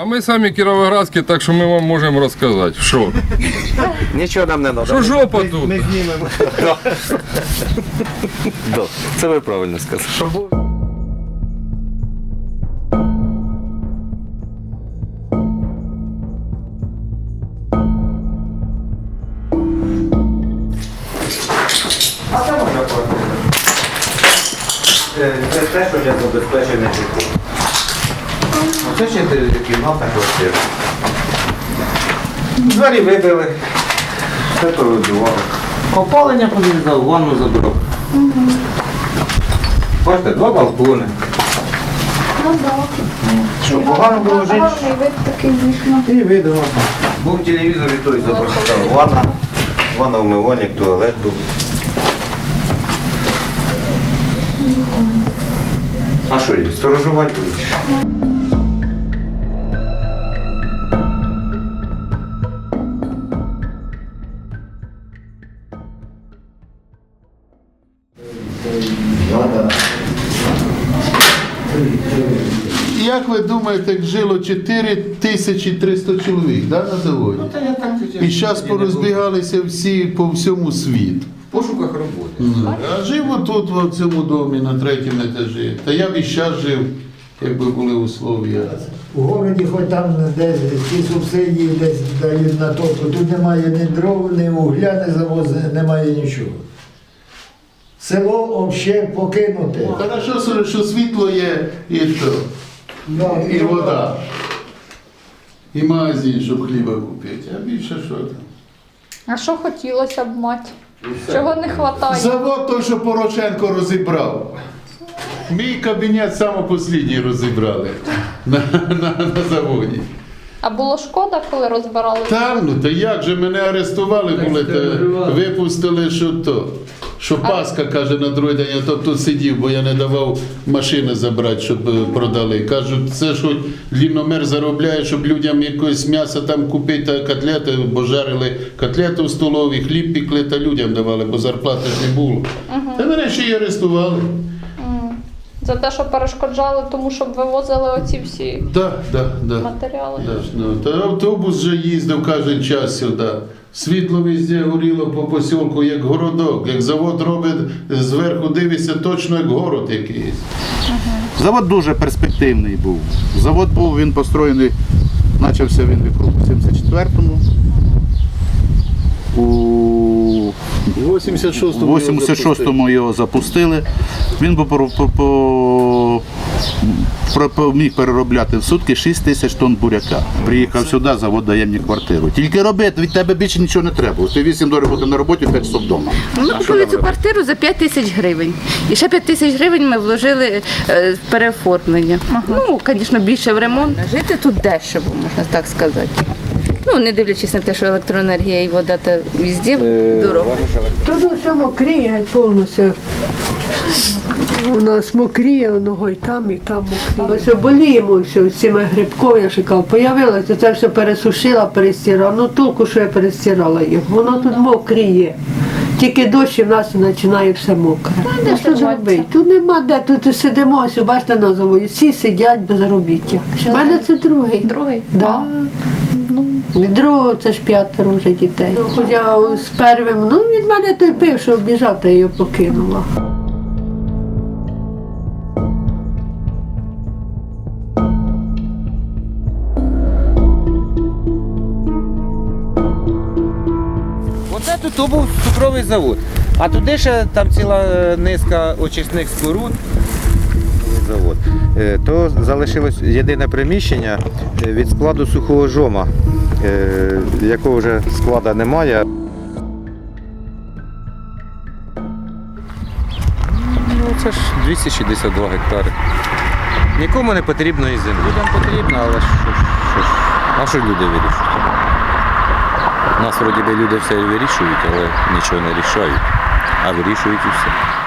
А ми самі кіровоградські, так що ми вам можемо розказати. Що? Нічого нам не треба. Що жопа тут? Ми знімемо. Да, Це ви правильно сказали. Це те, що я забезпечений житлом. Оце ще кімната квартира. Двері вибили, все повибивали. Опалення повідав, ванну забрав. Бачите, два балкони. Ну. Що погано було жити? Гарний вид такий вікна. І видно. Був телевізор і той забрав. Ванна, ванна, умивальник, туалет був. А що, сторожувати будуть? Як ви думаєте, як жило 4300 чоловік да, на заводі? І зараз порозбігалися всі по всьому світу. В пошуках роботи. А жив отут, в цьому домі, на третьому етажі. Та я б і зараз жив, якби були условия. У городі, хоч там десь ті субсидії десь дають на топку, тут немає ні дров, ні угля, ні завозу, немає нічого. Село взагалі покинуте. Хорошо, що- що світло є і що, Да, і вода. І магазин, щоб хліба купити. А більше що там? А що хотілося б мати? Чого не вистачає? Завод той, що Порошенко розібрав. Мій кабінет саме останній розібрали на, на, на заводі. А було шкода, коли розбирали? Там, ну та як же мене арестували були, випустили, що то. Що Паска каже на другий день, я то тут сидів, бо я не давав машини забрати, щоб е, продали. Кажуть, це що ліномер заробляє, щоб людям якось м'ясо там купити, та котлети, бо жарили котлети в столові, хліб пікли та людям давали, бо зарплати ж не було. Та мене ще й арестували. За те, що перешкоджали, тому щоб вивозили оці всі Да, да, да. матеріали. Да, ну, та автобус вже їздив кожен час сюди. Світло везде горіло по посілку, як городок. Як завод робить, зверху дивишся точно як город якийсь. Завод дуже перспективний був. Завод був, він построєний, почався він в 74-му. У 86-му 86-му його запустили. Він би по, по, по, про- по- міг переробляти в сутки 6 тисяч тонн буряка. Приїхав сюди, завод дає мені квартиру. Тільки роби, від тебе більше нічого не треба. Ти 8 доларів бути на роботі, 5 часов вдома. Ми купили цю квартиру за 5 тисяч гривень. І ще 5 тисяч гривень ми вложили е, в переоформлення. Ну, звісно, більше в ремонт. Жити тут дешево, можна так сказати. Ну, не дивлячись на те, що електроенергія і вода та везде дорого. Тут все мокріє повністю. У нас мокріє, воно і там, і там мокріє. Ось боліємо все з цими грибкою, я шикав. Появилося, це все пересушила, перестирала. Ну толку, що я перестирала їх. Воно тут мокріє. Тільки дощ і в нас починає все мокре. де Ну, що зробити? Тут нема де, тут сидимо, ось, бачите, на заводі. Всі сидять без заробіття. У мене це другий. Другий? Да. Від другого це ж п'ятеро вже дітей. Я з первим, ну від мене той пив, що біжав, та його покинула. Оце тут був цукровий завод. А туди ще там ціла е, низка очисних споруд. Завод. Е, То залишилось єдине приміщення е, від складу сухого жома, е, якого вже склада немає. Ну, це ж 262 гектари. Нікому не потрібно і землі. Людям потрібно, але що, ж- що, ж, а що люди вирішують? У нас вроді би люди все вирішують, але нічого не рішають, а вирішують і все.